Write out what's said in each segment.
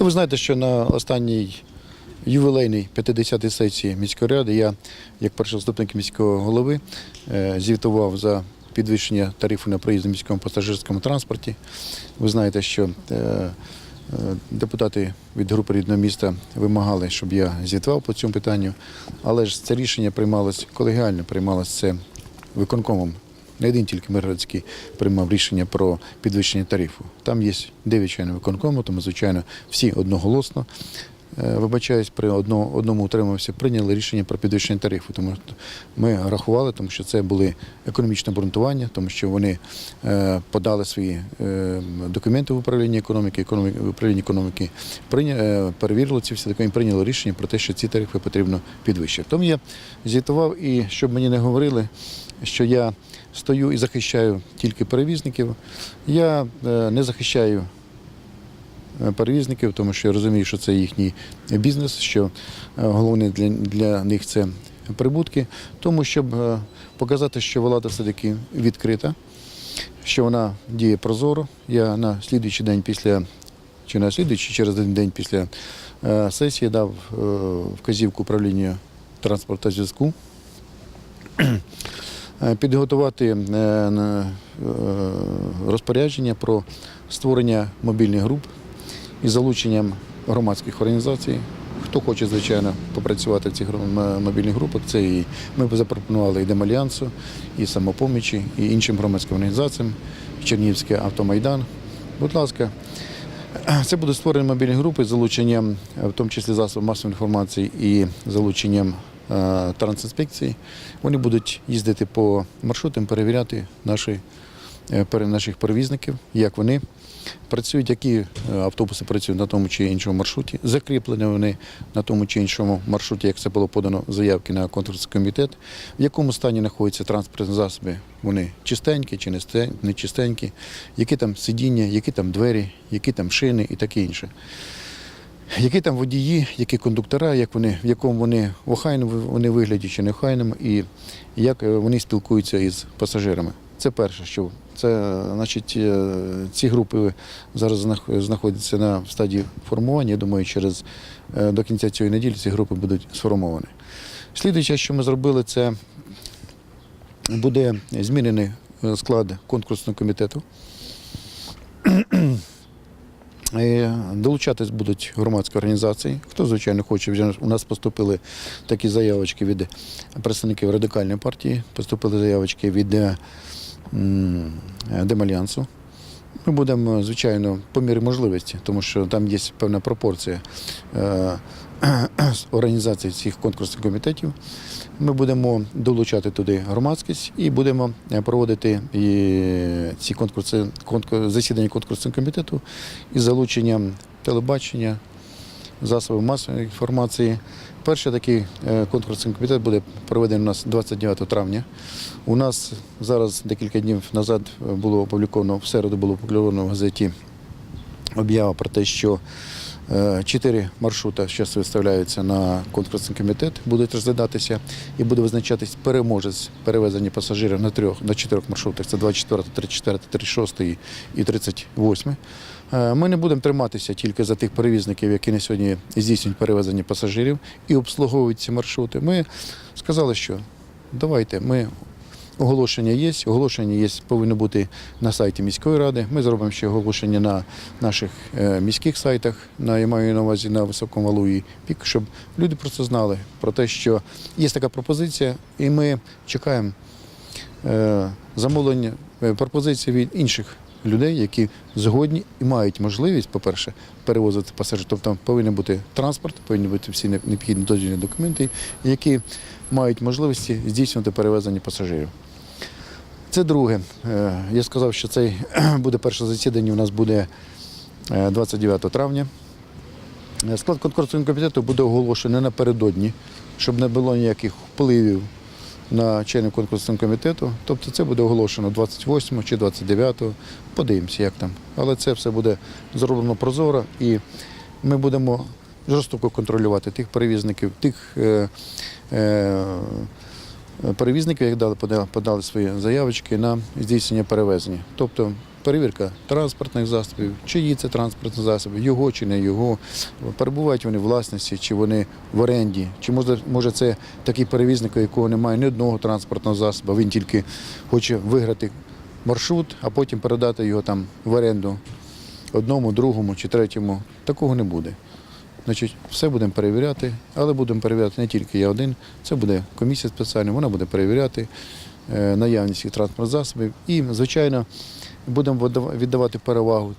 Ну, ви знаєте, що на останній ювілейній 50-й сесії міської ради я, як перший заступник міського голови, е, звітував за підвищення тарифу на проїзд у міському пасажирському транспорті. Ви знаєте, що е, е, депутати від групи рідного міста вимагали, щоб я звітував по цьому питанню, але ж це рішення приймалось колегіально, приймалось це виконкомом. Не один тільки Миргородський приймав рішення про підвищення тарифу. Там є дев'ять членів виконкому, тому, звичайно, всі одноголосно. Е, Вибачаюсь, при одно- одному утримався, прийняли рішення про підвищення тарифу. Тому що ми рахували, тому що це були економічне обґрунтування, тому що вони е, подали свої е, документи в управлінні економіки, управлінні економіки, перевірили ці всі документи, прийняли рішення про те, що ці тарифи потрібно підвищити. Тому я звітував і щоб мені не говорили, що я стою і захищаю тільки перевізників. Я не захищаю перевізників, тому що я розумію, що це їхній бізнес, що е, головне для, для них це прибутки. Тому щоб е, показати, що влада все-таки відкрита, що вона діє прозоро. Я на слідуючий день після чи на слідуючий, через один день після е, сесії дав вказівку управлінню транспорту та зв'язку підготувати розпорядження про створення мобільних груп із залученням громадських організацій. Хто хоче, звичайно, попрацювати в цих мобільних групах, це і ми б запропонували і Демальянсу, і самопомічі, і іншим громадським організаціям, і Чернігівський автомайдан. Будь ласка, це буде створені мобільні групи з залученням, е, в тому числі засобів масової інформації і залученням е, трансінспекції. Вони будуть їздити по маршрутам, перевіряти наші, е, наших перевізників, як вони працюють, які е, автобуси працюють на тому чи іншому маршруті, закріплені вони на тому чи іншому маршруті, як це було подано заявки на конкурсний комітет, в якому стані знаходяться транспортні засоби, вони чистенькі чи не чистенькі, які там сидіння, які там двері, які там шини і таке інше. Які там водії, які кондуктора, як вони, в якому вони в охайному вони вигляді чи не охайному, і як е, вони спілкуються із пасажирами. Це перше, що це, значить, е, ці групи зараз знаходяться на стадії формування. Я думаю, через е, до кінця цієї неділі ці групи будуть сформовані. Слідуюче, що ми зробили, це буде змінений е, склад конкурсного комітету. Долучатись будуть громадські організації. Хто, звичайно, хоче, вже у нас поступили такі заявочки від представників радикальної партії, поступили заявочки від Демальянсу. Ми будемо, звичайно, по мірі можливості, тому що там є певна пропорція е, організації цих конкурсних комітетів. Ми будемо долучати туди громадськість і будемо е, проводити ці конкурси, конкур- засідання конкурсного комітету із залученням телебачення, засобів масової інформації. Перший такий е, конкурсний комітет буде проведений у нас 29 травня. У нас зараз декілька днів назад е, було опубліковано, в середу було опубліковано в газеті об'ява про те, що е, чотири маршрути зараз виставляються на конкурсний комітет, будуть розглядатися і буде визначатись переможець перевезення пасажирів на трьох, на чотирьох маршрутах. Це 24, 34, 36 і 38. Е, Ми не будемо триматися тільки за тих перевізників, які на сьогодні здійснюють перевезення пасажирів і обслуговують ці маршрути. Ми сказали, що давайте ми Оголошення є, оголошення є, повинно бути на сайті міської ради. Ми зробимо ще оголошення на наших е, міських сайтах, на я маю на увазі на високому валу і пік, щоб люди просто знали про те, що є така пропозиція, і ми чекаємо е, замовлення, пропозиції від інших людей, які згодні і мають можливість, по-перше, перевозити пасажирів. Тобто повинен бути транспорт, повинні бути всі необхідні дозвільні документи, які мають можливості здійснювати перевезення пасажирів. Це друге. Е, Я сказав, що це буде перше засідання. У нас буде е, 29 травня. Е, Склад конкурсного комітету буде оголошений напередодні, щоб не було ніяких впливів на членів конкурсного комітету. Тобто це буде оголошено 28 чи 29. Подивимося, як там. Але це все буде зроблено прозоро і ми будемо жорстоко контролювати тих перевізників, тих е, е, перевізників, які дали, подали, свої заявочки на здійснення перевезення. Тобто перевірка транспортних засобів, чиї це транспортні засоби, його чи не його, перебувають вони в власності, чи вони в оренді, чи може, може це такий перевізник, у якого немає ні одного транспортного засобу, він тільки хоче виграти маршрут, а потім передати його там в оренду одному, другому чи третьому. Такого не буде. Значить, все будемо перевіряти, але будемо перевіряти не тільки я один, це буде комісія спеціальна, вона буде перевіряти е, наявність цих транспортних засобів. І, звичайно, будемо віддавати перевагу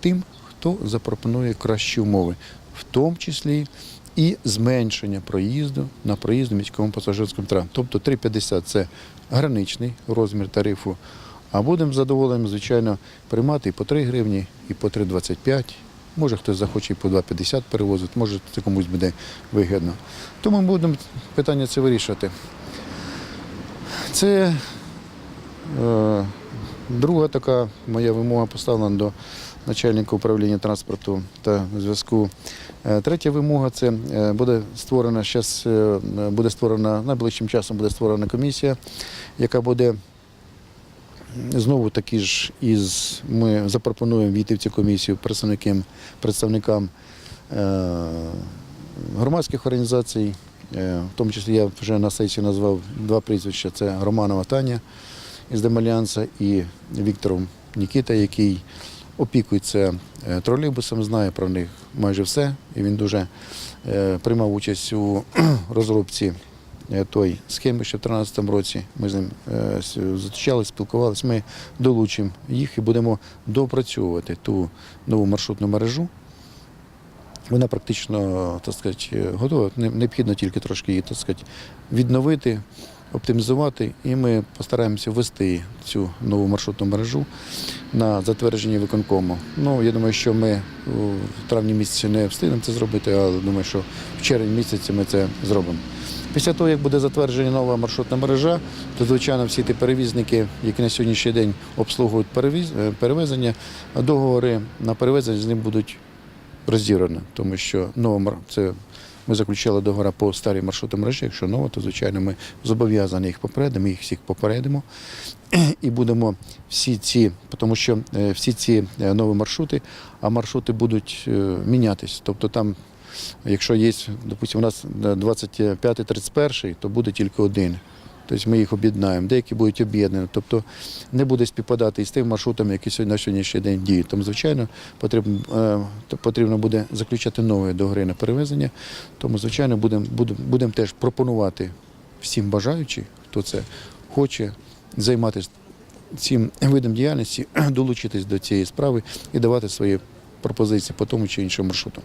тим, хто запропонує кращі умови, в тому числі і зменшення проїзду на проїзд у міському пасажирському транспорті. Тобто 3,50 це граничний розмір тарифу. А будемо задоволені, звичайно, приймати і по 3 гривні, і по 3,25. Може хтось захоче і по 2,50 перевозити, може це комусь буде вигідно. Тому ми будемо питання це вирішувати. Це е, друга така моя вимога поставлена до начальника управління транспорту та зв'язку. Е, Третя вимога це е, буде створена зараз, буде створена найближчим часом буде створена комісія, яка буде знову таки ж із ми запропонуємо війти в цю комісію представникам, представникам е, громадських організацій. Е, в тому числі я вже на сесії назвав два прізвища: це Романова Таня із Демальянса і Віктором Нікіта, який опікується е, тролейбусом, знає про них майже все. І він дуже е, приймав участь у розробці е, той схеми ще в 2013 році. Ми з ним зустрічалися, спілкувалися. Ми долучимо їх і будемо допрацьовувати ту нову маршрутну мережу. Вона практично так сказати, готова. Необхідно тільки трошки її так сказати, відновити, оптимізувати, і ми постараємося ввести цю нову маршрутну мережу на затвердження виконкому. Ну, я думаю, що ми у травні місяці не встигнемо це зробити, але думаю, що в червні місяці ми це зробимо. Після того, як буде затверджена нова маршрутна мережа, то, звичайно, всі ті перевізники, які на сьогоднішній день обслуговують е, перевезення, договори на перевезення з ним будуть розділені, тому що нова це ми заключали договори по старій маршрутній мережі. Якщо нова, то звичайно ми зобов'язані їх попередимо, ми їх всіх попередимо. І будемо всі ці, тому що е, всі ці е, нові маршрути, а маршрути будуть е, мінятись. Тобто там, якщо є, допустимо, у нас 25-31, то буде тільки один. Тобто ми їх об'єднаємо, деякі будуть об'єднані. Тобто не буде співпадати із тим маршрутом, який сьогодні на сьогоднішній день діють. Тому, звичайно, потрібно, е, потрібно буде заключати нові договори на перевезення. Тому, звичайно, будемо будем, будем теж пропонувати всім бажаючим, хто це хоче, займатися цим видом діяльності, долучитись до цієї справи і давати свої пропозиції по тому чи іншому маршруту.